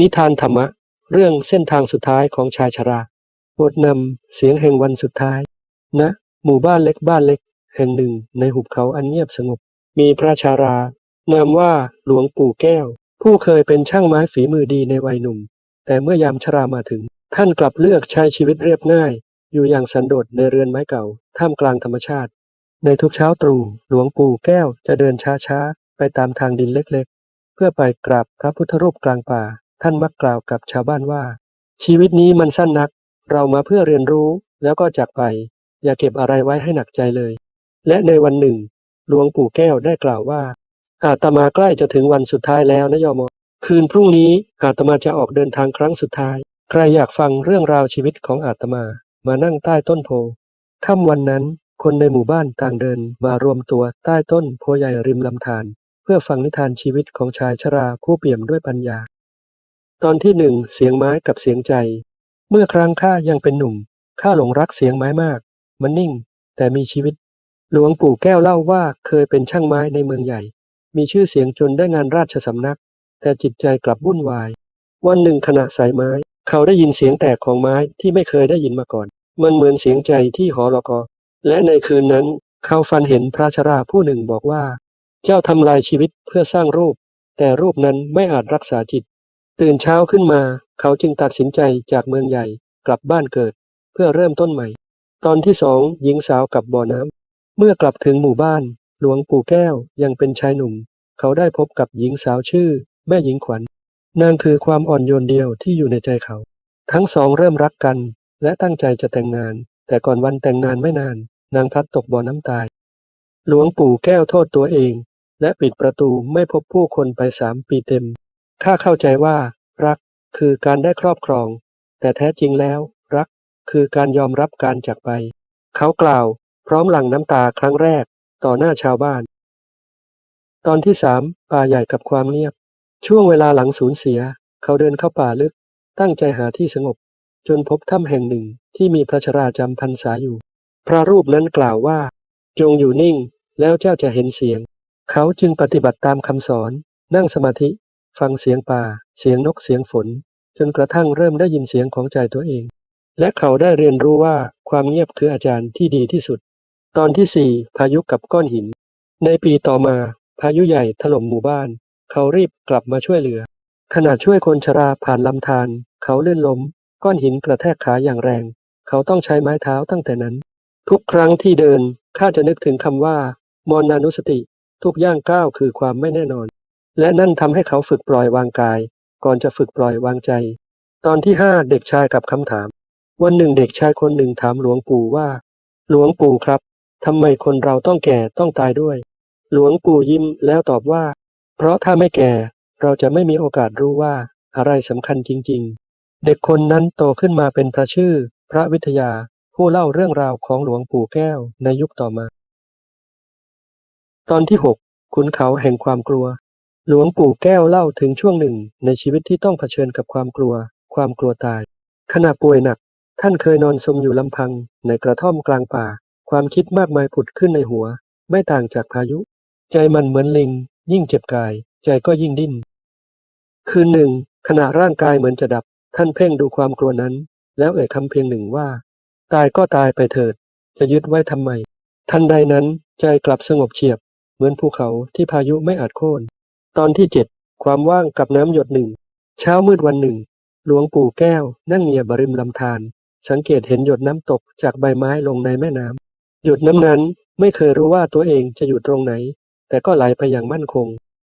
นิทานธรรมะ เรื่องเส้นทางสุดท้ายของชายชราบทนำเสียงแห่งวันสุดท้ายณนะหมู่บ้านเล็กบ้านเล็ก แห่งหนึ่งในหุบเขาอันเงียบสงบ มีพระชารานามว่าหลวงปู่แก้ว ผู้เคยเป็นช่างไม้ฝีมือดีในวัยหนุ่ม แต่เมื่อยามชรามาถึง ท่านกลับเลือกใช้ชีวิตเรียบง่าย อยู่อย่างสันโดษในเรือนไม้เก่า ท่ามกลางธรรมชาติ ในทุกเช้าตรู่หลวงปู่แก้วจะเดินช้าๆไปตามทางดินเล็กๆ เพื่อไปกราบพระพุทธรูปกลางป่า ท่านมักกล่าวกับชาวบ้านว่า ชีวิตนี้มันสั้นนัก เรามาเพื่อเรียนรู้แล้วก็จากไป อย่าเก็บอะไรไว้ให้หนักใจเลย และในวันหนึ่ง หลวงปู่แก้วได้กล่าวว่า อาตมาใกล้จะถึงวันสุดท้ายแล้วนะโยมคืนพรุ่งนี้อาตมาจะออกเดินทางครั้งสุดท้าย ใครอยากฟังเรื่องราวชีวิตของอาตมา มานั่งใต้ต้นโพค่ำวันนั้นคนในหมู่บ้านต่างเดินมารวมตัวใต้ต้นโพใหญ่ริมลำธารเพื่อฟังนิทานชีวิตของชายชราผู้เปี่ยมด้วยปัญญา ตอนที่หนึ่งเสียงไม้กับเสียงใจ เมื่อครั้งข้ายังเป็นหนุ่มข้าหลงรักเสียงไม้มาก มันนิ่ง แต่มีชีวิต หลวงปู่แก้วเล่าว่าเคยเป็นช่างไม้ในเมืองใหญ่ มีชื่อเสียงจนได้งานราชสำนัก แต่จิตใจกลับวุ่นวาย วันหนึ่งขณะสายไม้ เขาได้ยินเสียงแตกของไม้ที่ไม่เคยได้ยินมาก่อน มันเหมือนเสียงใจที่หอรกอและในคืนนั้นเขาฝันเห็นพระชราผู้หนึ่งบอกว่า เจ้าทำลายชีวิตเพื่อสร้างรูป แต่รูปนั้นไม่อาจรักษาจิต ตื่นเช้าขึ้นมาเขาจึงตัดสินใจจากเมืองใหญ่กลับบ้านเกิด เพื่อเริ่มต้นใหม่ ตอนที่สองหญิงสาวกับบ่อน้ำเมื่อกลับถึงหมู่บ้าน หลวงปู่แก้วยังเป็นชายหนุ่ม เขาได้พบกับหญิงสาวชื่อ แม่หญิงขวัญนางคือความอ่อนโยนเดียวที่อยู่ในใจเขา ทั้งสองเริ่มรักกัน และตั้งใจจะแต่งงาน แต่ก่อนวันแต่งงานไม่นาน นางพลัดตกบ่อน้ำตาย หลวงปู่แก้วโทษตัวเอง และปิดประตูไม่พบผู้คนไปสามปีเต็ม ข้าเข้าใจว่ารักคือการได้ครอบครอง แต่แท้จริงแล้ว รักคือการยอมรับการจากไป เขากล่าว พร้อมหลั่งน้ำตาครั้งแรกต่อหน้าชาวบ้าน ตอนที่สามป่าใหญ่กับความเงียบ ช่วงเวลาหลังสูญเสีย เขาเดินเข้าป่าลึก ตั้งใจหาที่สงบ จนพบถ้ำแห่งหนึ่งที่มีพระชราจำพรรษาอยู่ พระรูปนั้นกล่าวว่า จงอยู่นิ่ง แล้วเจ้าจะเห็นเสียง เขาจึงปฏิบัติตามคำสอน นั่งสมาธิ ฟังเสียงป่า เสียงนกเสียงฝน จนกระทั่งเริ่มได้ยินเสียงของใจตัวเอง และเขาได้เรียนรู้ว่าความเงียบคืออาจารย์ที่ดีที่สุด ตอนที่สี่พายุกับก้อนหิน ในปีต่อมาพายุใหญ่ถล่มหมู่บ้าน เขารีบกลับมาช่วยเหลือ ขณะช่วยคนชราผ่านลำธารเขาเลื่อนล้ม ก้อนหินกระแทกขาอย่างแรง เขาต้องใช้ไม้เท้าตั้งแต่นั้น ทุกครั้งที่เดินข้าจะนึกถึงคำว่ามรณานุสติ ทุกย่างก้าวคือความไม่แน่นอน และนั่นทำให้เขาฝึกปล่อยวางกาย ก่อนจะฝึกปล่อยวางใจ ตอนที่ห้าเด็กชายกับคำถาม วันหนึ่งเด็กชายคนหนึ่งถามหลวงปู่ว่า หลวงปู่ครับทำไมคนเราต้องแก่ต้องตายด้วย หลวงปู่ยิ้มแล้วตอบว่า เพราะถ้าไม่แก่เราจะไม่มีโอกาสรู้ว่าอะไรสำคัญจริง ๆ เด็กคนนั้นโตขึ้นมาเป็นพระชื่อ พระวิทยาผู้เล่าเรื่องราวของหลวงปู่แก้วในยุคต่อมา ตอนที่หกขุนเขาแห่งความกลัว หลวงปู่แก้วเล่าถึงช่วงหนึ่งในชีวิตที่ต้องเผชิญกับความกลัว ความกลัวตาย ขณะป่วยหนัก ท่านเคยนอนสมอยู่ลำพัง ในกระท่อมกลางป่า ความคิดมากมายผุดขึ้นในหัว ไม่ต่างจากพายุ ใจมันเหมือนลิง ยิ่งเจ็บกาย ใจก็ยิ่งดิ้น คืนหนึ่ง ขณะร่างกายเหมือนจะดับ ท่านเพ่งดูความกลัวนั้น แล้วเอ่ยคำเพียงหนึ่งว่า ตายก็ตายไปเถิด จะยึดไว้ทำไม ทันใดนั้น ใจกลับสงบเฉียบ เหมือนภูเขาที่พายุไม่อาจโค่น ตอนที่เจ็ดความว่างกับน้ำหยดหนึ่ง เช้ามืดวันหนึ่ง หลวงปู่แก้ว นั่งเหยียบบริมลำธารสังเกตเห็นหยดน้ำตกจากใบไม้ลงในแม่น้ำหยดน้ำนั้นไม่เคยรู้ว่าตัวเองจะอยู่ตรงไหน แต่ก็ไหลไปอย่างมั่นคง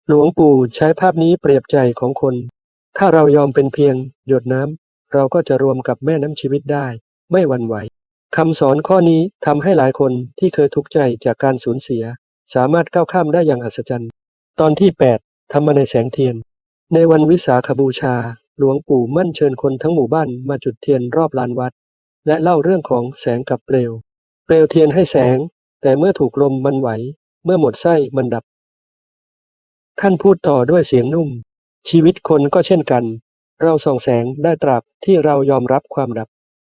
หลวงปู่ใช้ภาพนี้เปรียบใจของคน ถ้าเรายอมเป็นเพียง หยดน้ำเราก็จะรวมกับแม่น้ำชีวิตได้ ไม่หวั่นไหวคำสอนข้อนี้ทำให้หลายคนที่เคยทุกข์ใจจากการสูญเสีย สามารถก้าวข้ามได้อย่างอัศจรรย์ ตอนที่ 8 ทำมาในแสงเทียน ในวันวิสาขบูชา หลวงปู่มั่นเชิญคนทั้งหมู่บ้านมาจุดเทียนรอบลานวัด และเล่าเรื่องของแสงกับเปลว เปลวเทียนให้แสง แต่เมื่อถูกลมมันไหว เมื่อหมดไส้มันดับ ท่านพูดต่อด้วยเสียงนุ่ม ชีวิตคนก็เช่นกัน เราส่องแสงได้ตราบที่เรายอมรับความดับ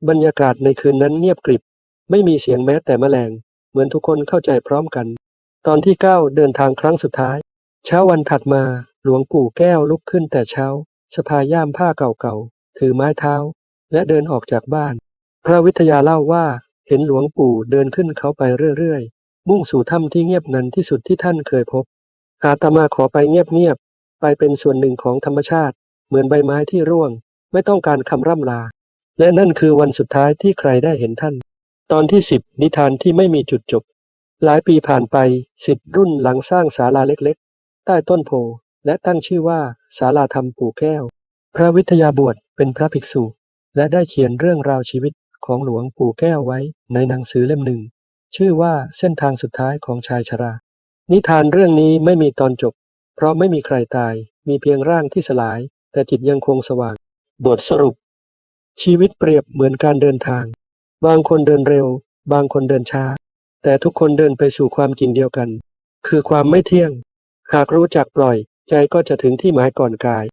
บรรยากาศในคืนนั้นเงียบกริบ ไม่มีเสียงแม้แต่แมลง เหมือนทุกคนเข้าใจพร้อมกัน ตอนที่เก้าเดินทางครั้งสุดท้าย เช้าวันถัดมา หลวงปู่แก้วลุกขึ้นแต่เช้า สะพายย่ามผ้าเก่าๆ ถือไม้เท้า และเดินออกจากบ้าน พระวิทยาเล่าว่าเห็นหลวงปู่เดินขึ้นเขาไปเรื่อยๆ มุ่งสู่ถ้ำที่เงียบนันที่สุดที่ท่านเคยพบ อาตมาขอไปเงียบๆ ไปเป็นส่วนหนึ่งของธรรมชาติ เหมือนใบไม้ที่ร่วง ไม่ต้องการคำร่ำลา และนั่นคือวันสุดท้ายที่ใครได้เห็นท่าน ตอนที่สิบนิทานที่ไม่มีจุดจบ หลายปีผ่านไปสิบรุ่นหลังสร้างศาลาเล็กๆ ต้ต้นโพ และตั้งชื่อว่าศาลาธรรมปู่แก้ว พระวิทยาบวชเป็นพระภิกษุ และได้เขียนเรื่องราวชีวิตของหลวงปู่แก้วไว้ในหนังสือเล่มหนึ่ง ชื่อว่าเส้นทางสุดท้ายของชายชรา นิทานเรื่องนี้ไม่มีตอนจบ เพราะไม่มีใครตาย มีเพียงร่างที่สลาย แต่จิตยังคงสว่าง บทสรุป ชีวิตเปรียบเหมือนการเดินทาง บางคนเดินเร็ว บางคนเดินช้า แต่ทุกคนเดินไปสู่ความจริงเดียวกัน คือความไม่เที่ยง หากรู้จักปล่อย ใจก็จะถึงที่หมายก่อนกาย